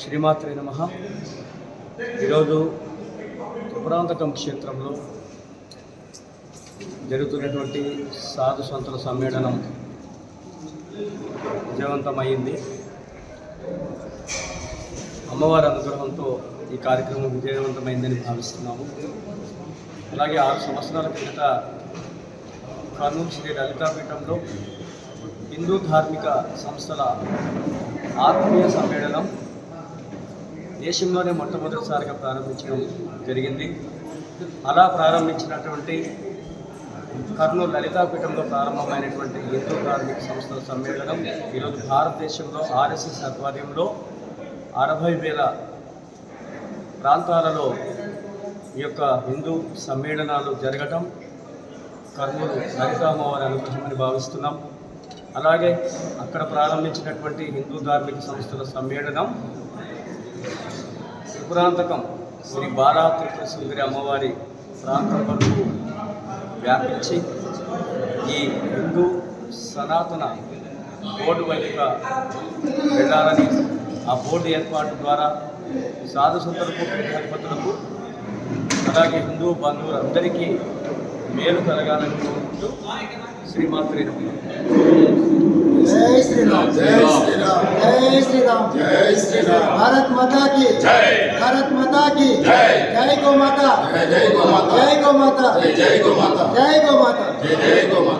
శ్రీమాత్రే నమ. ఈరోజు త్రిపురాంతకం క్షేత్రంలో జరుగుతున్నటువంటి సాధు సంతుల సమ్మేళనం విజయవంతమైంది. అమ్మవారి అనుగ్రహంతో ఈ కార్యక్రమం విజయవంతమైందని భావిస్తున్నాము. అలాగే ఆరు సంవత్సరాల క్రిందట కర్నూలు శ్రీ లలితాపీఠంలో హిందూ ధార్మిక సంస్థల ఆత్మీయ సమ్మేళనం దేశంలోనే మొట్టమొదటిసారిగా ప్రారంభించడం జరిగింది. అలా ప్రారంభించినటువంటి కర్నూలు లలితాపీఠంలో ప్రారంభమైనటువంటి హిందూ ధార్మిక సంస్థల సమ్మేళనం ఈరోజు భారతదేశంలో ఆర్ఎస్ఎస్ ఆధ్వర్యంలో అరవై వేల ప్రాంతాలలో ఈ యొక్క హిందూ సమ్మేళనాలు జరగటం కర్నూలు లలితామ్మవారి అనుగ్రహమని భావిస్తున్నాం. అలాగే అక్కడ ప్రారంభించినటువంటి హిందూ ధార్మిక సంస్థల సమ్మేళనం త్రిపురాంతకం శ్రీ బాలా త్రిపుర సుందరి అమ్మవారి ప్రాంతం వరకు వ్యాపించి ఈ హిందూ సనాతన బోర్డు వైపుగా వెళ్ళాలని ఆ బోర్డు ఏర్పాటు ద్వారా సాధు సంతులకు అలాగే హిందూ బంధువులందరికీ మేలు కలగాలని కోరుకుంటూ శ్రీమాత్రి శ్రీరామ్. జై శ్రీరామ్. జై శ్రీరామ్. భారత్ మాతా కి జై. భారత్ మాతా కి జై. జై గోమాత. జై గోమాత. జై గోమాత. జై గోమాత. జై గోమాత. జై గోమాత.